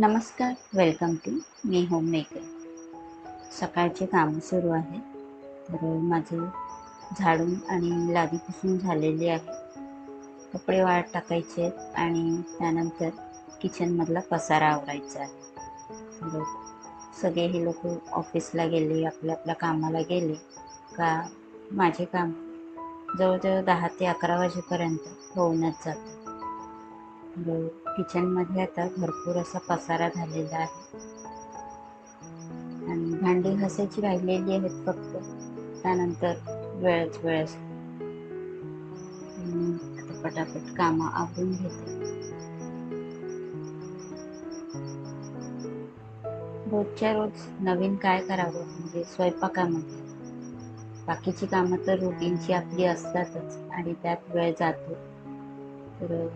नमस्कार welcome to me home maker सकाळचे कामं सुरू आहे तर माझं झाडून आणि लादी पुसून झालेली आहे. कपडे वाळत टाकायचे आहेत आणि त्यानंतर किचनमधला पसारा आवरायचा आहे. तर सगळे हे लोक ऑफिसला गेले आपल्या आपल्या कामाला गेले का माझे काम जवळजवळ दहा ते अकरा वाजेपर्यंत होऊनच जातं. किचनमध्ये आता भरपूर असा पसारा झालेला आहे. आणि भांडी घासायची राहिलेली आहेत फक्त. त्यानंतर वेळच वेळच. आता पटापट कामं आवरून घेते. रोजच्या रोज नवीन काय करावं? म्हणजे स्वयंपाकामध्ये. बाकीची कामं तर रुटीनची आपली असतातच आणि त्यात वेळ जातो. तर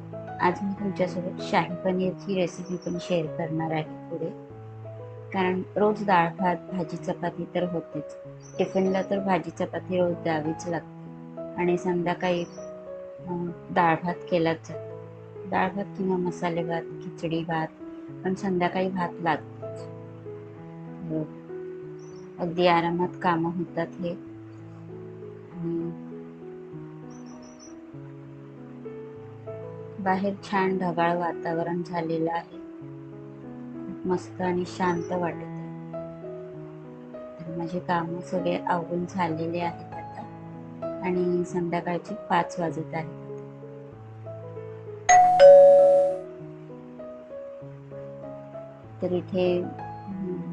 आज मी तुमच्यासोबत शाही पनीरची रेसिपी पण शेअर करणार आहे पुढे. कारण रोज डाळ भात भाजी चपाती तर होतेच. टिफिनला तर भाजी चपाती रोज द्यावीच लागते. आणि संध्याकाळी डाळ भात केलाच जातो. डाळ भात किंवा मसाले भात खिचडी भात पण संध्याकाळी भात लागतोच. हो. अगदी आरामात कामं होतात हे. बाहेर छान ढगाळ वातावरण झालेलं आहे. मस्त आणि शांत वाटत आहे तर माझे काम सगळे आवरून झालेले आहेत आता. आणि संध्याकाळचे पाच वाजत आहेत. तर इथे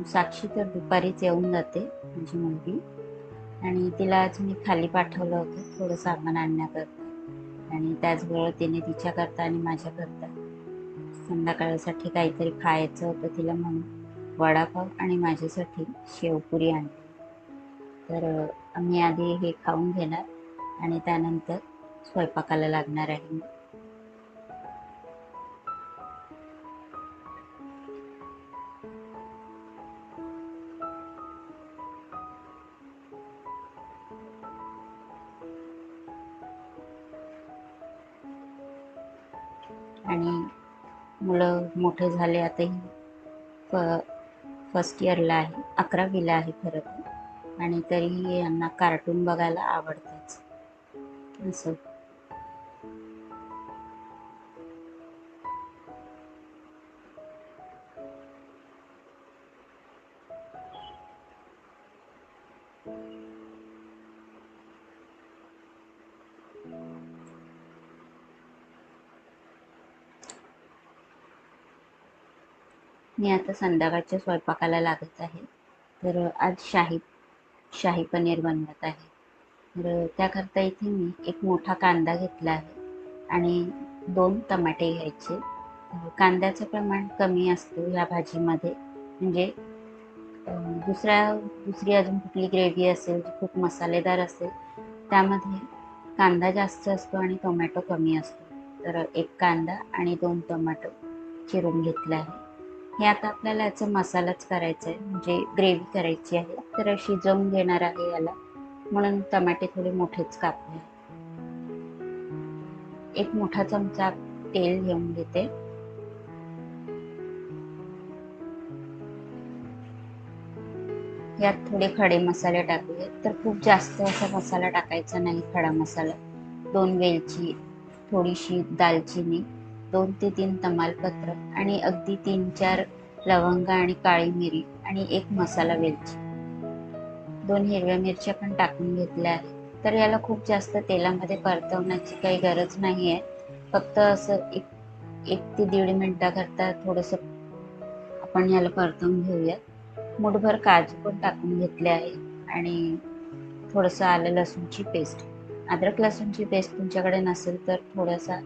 साक्षी तर दुपारीच येऊन जाते माझी मुलगी. आणि तिला आज मी खाली पाठवलं होतं थोडं सामान आणण्याकरता. आणि त्याचबरोबर तिने तिच्याकरता आणि माझ्याकरता संध्याकाळसाठी काहीतरी खायचं होतं तिला म्हणून वडापाव आणि माझ्यासाठी शेवपुरी आणली. तर आम्ही आधी हे खाऊन घेणार आणि त्यानंतर स्वयंपाकाला लागणार आहे आणि मुलं मोठे झाले आताही फ फर्स्ट इयरला आहे अकरावीला आहे खरं तर आणि तरीही यांना कार्टून बघायला आवडतंच. असं. मी आता संध्याकाळच्या स्वयंपाकाला लागत आहे. तर आज शाही शाही पनीर बनवत आहे. तर त्याकरता इथे मी एक मोठा कांदा घेतला आहे आणि दोन टमाटे घ्यायचे. कांद्याचं प्रमाण कमी असतो ह्या भाजीमध्ये. म्हणजे दुसऱ्या दुसरी अजून कुठली ग्रेव्ही असेल जी खूप मसालेदार असेल त्यामध्ये कांदा जास्त असतो आणि टोमॅटो कमी असतो. तर एक कांदा आणि दोन टोमॅटो चिरून घेतला आहे. हे आता आपल्याला याचा मसालाच करायचा आहे म्हणजे ग्रेव्ही करायची आहे. तर शिजवून घेणार आहे याला. म्हणून टमाटे थोडे मोठेच कापले. एक मोठा चमचा तेल घेऊन घेते. यात थोडे खडे मसाले टाकले तर खूप जास्त असा मसाला टाकायचा नाही खडा मसाला. दोन वेलची थोडीशी दालचिनी. दोन ते तीन तमालपत्र आणि अगदी तीन चार लवंग आणि काळी मिरी आणि एक मसाला वेलची. दोन हिरव्या मिरच्या पण टाकून घेतल्या आहेत. तर याला खूप जास्त तेलामध्ये परतवण्याची काही गरज नाही आहे फक्त असं एक एक ते दीड मिनटाकरता थोडंसं आपण याला परतवून घेऊयात मुठभर काजू पण टाकून घेतले आहे आणि थोडंसं आलं लसूणची पेस्ट. अद्रक लसूणची पेस्ट तुमच्याकडे नसेल तर थोडासा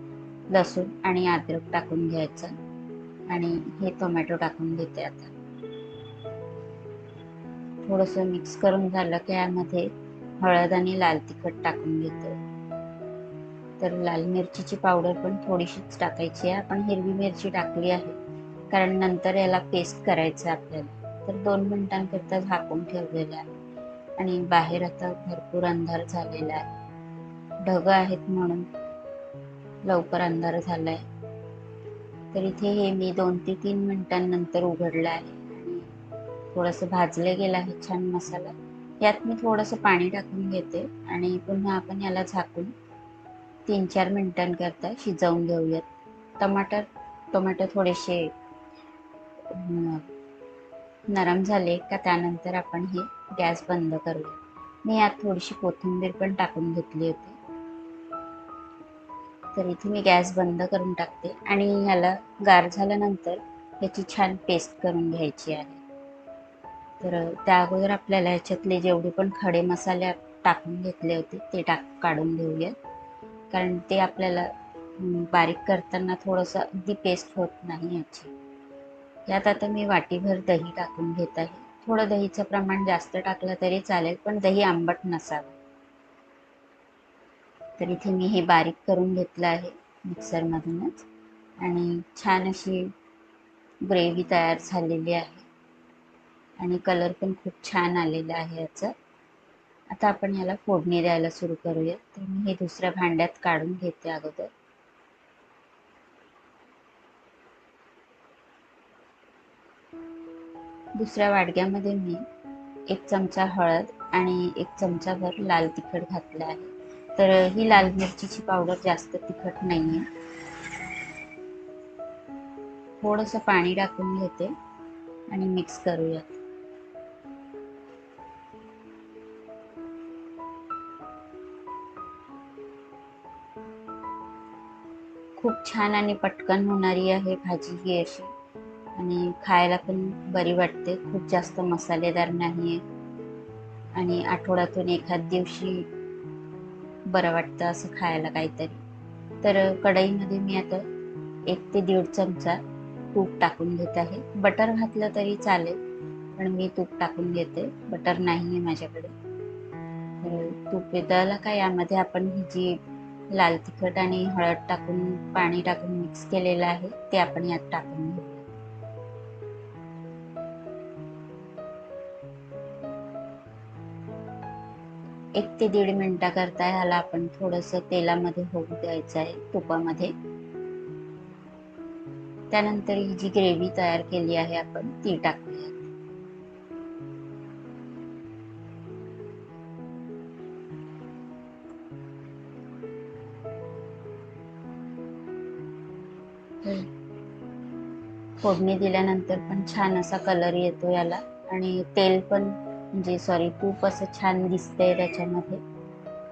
लसूण आणि अद्रक टाकून घ्यायचं. आणि हे टोमॅटो टाकून घेते आता. थोडंसं मिक्स करून झालं की यामध्ये हळद आणि लाल तिखट टाकून घेते. तर लाल मिरचीची पावडर पण थोडीशीच टाकायची आहे. आपण हिरवी मिरची टाकली आहे. कारण नंतर याला पेस्ट करायचं आहे आपल्याला. तर दोन मिनिटांकरता झाकून ठेवलेलं आहे. आणि बाहेर आता भरपूर अंधार झालेला आहे. ढग आहेत म्हणून लवकर अंधार झालाय. तर इथे हे मी दोन ते तीन मिनिटांनंतर उघडलं आहे. आणि थोडंसं भाजलं गेलं आहे छान मसाला. यात मी थोडंसं पाणी टाकून घेते आणि पुन्हा आपण याला झाकून तीन चार मिनिटांकरता शिजवून घेऊयात. टमाटर टोमॅटो थोडेसे नरम झाले का त्यानंतर आपण हे गॅस बंद करूया. मी यात थोडीशी कोथिंबीर पण टाकून घेतली होती. तर इथे मी गॅस बंद करून टाकते आणि ह्याला गार झाल्यानंतर याची छान पेस्ट करून घ्यायची आहे. तर त्या अगोदर आपल्याला ह्याच्यातले जेवढे पण खडे मसाले टाकून घेतले होते ते टाक काढून घेऊयात. कारण ते आपल्याला बारीक करताना थोडंसं अगदी पेस्ट होत नाही याची यात आता मी वाटीभर दही टाकून घेत आहे. थोडं दहीचं प्रमाण जास्त टाकलं तरी चालेल पण दही आंबट नसावं. तर इथे मी हे बारीक करून घेतलं आहे मिक्सरमधूनच. आणि छान अशी ग्रेव्ही तयार झालेली आहे. आणि कलर पण खूप छान आलेला आहे याचा. आता आपण याला फोडणी द्यायला सुरू करूया. तर मी हे दुसऱ्या भांड्यात काढून घेते अगोदर. दुसऱ्या वाडग्यामध्ये मी एक चमचा हळद आणि एक चमचाभर लाल तिखट घातलं आहे. तर ही लाल मिरचीची पावडर जास्त तिखट नाही आहे थोडंसं पाणी टाकून घेते आणि मिक्स करूयात. खूप छान आणि पटकन होणारी आहे भाजी ही अशी. आणि खायला पण बरी वाटते. खूप जास्त मसालेदार नाही आहे आणि आठवड्यातून एखाद दिवशी बरं वाटतं असं खायला काहीतरी. तर कढईमध्ये मी आता एक ते दीड चमचा तूप टाकून घेत आहे. बटर घातलं तरी चालेल पण मी तूप टाकून घेते. बटर नाही आहे माझ्याकडे तूप वितळलं काय यामध्ये आपण ही जी लाल तिखट आणि हळद टाकून पाणी टाकून मिक्स केलेलं आहे ते आपण यात टाकून घेऊ. एक ते दीड मिनिटाकरता ह्याला आपण थोडस तेलामध्ये होऊ द्यायचं आहे तुपामध्ये. त्यानंतर ही जी ग्रेव्ही तयार केली आहे आपण ती टाकूया फोडणी दिल्यानंतर पण छान असा कलर येतो याला. आणि तेल पण म्हणजे सॉरी तूप असं छान दिसतंय त्याच्यामध्ये.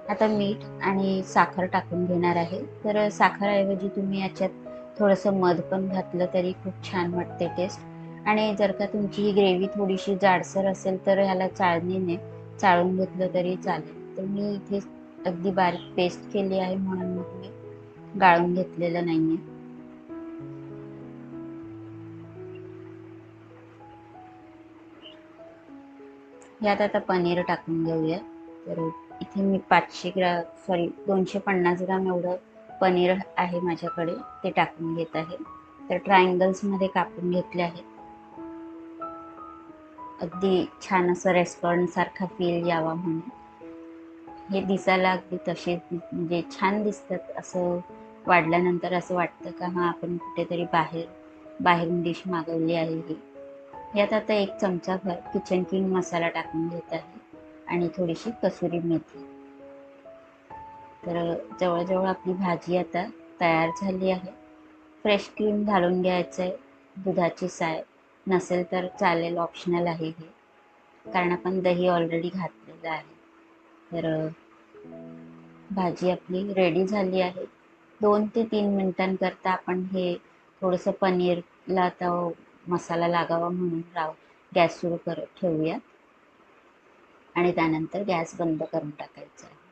आता मीठ आणि साखर टाकून घेणार आहे. तर साखरऐवजी तुम्ही याच्यात थोडंसं मध पण घातलं तरी खूप छान वाटते टेस्ट आणि जर का तुमची ही ग्रेव्ही थोडीशी जाडसर असेल तर ह्याला चाळणीने चाळून घेतलं तरी चालेल. तर मी इथे अगदी बारीक पेस्ट केली आहे म्हणून मग मी गाळून घेतलेलं नाही आहे यात आता पनीर टाकून घेऊया. तर इथे मी पाचशे ग्रा सॉरी दोनशे पन्नास ग्राम एवढं पनीर आहे माझ्याकडे ते टाकून घेत आहे. तर ट्रायंगल्समध्ये कापून घेतले आहे. अगदी छान असं रेस्टॉरंटसारखा फील यावा म्हणून. हे दिसायला अगदी तसेच म्हणजे छान दिसतात असं वाढल्यानंतर असं वाटतं का हां आपण कुठेतरी बाहेर बाहेरून डिश मागवली आहे. ही यात आता एक चमचाभर किचन किंग मसाला टाकून घेत आहे आणि थोडीशी कसुरी मेथी. तर जवळजवळ आपली भाजी आता तयार झाली आहे. फ्रेश क्रीम घालून घ्यायचं आहे दुधाची साय नसेल तर चालेल ऑप्शनल आहे हे. कारण आपण दही ऑलरेडी घातलेलं आहे. तर भाजी आपली रेडी झाली आहे. दोन ते तीन मिनिटांकरता आपण हे थोडंसं पनीरला आता मसाला लागावा म्हणून राव गॅस सुरू कर ठेवूया आणि त्यानंतर गॅस बंद करून टाकायचा आहे.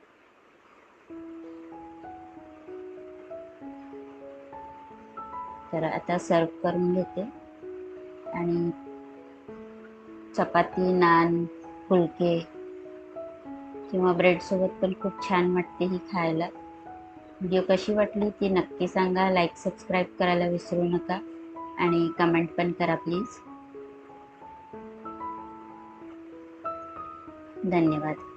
तर आता सर्व करून घेते. आणि चपाती नान फुलके किंवा ब्रेडसोबत पण खूप छान वाटते ही खायला. व्हिडिओ कशी वाटली ती नक्की सांगा. लाईक सबस्क्राईब करायला विसरू नका. आणि कमेंट पण करा प्लीज धन्यवाद.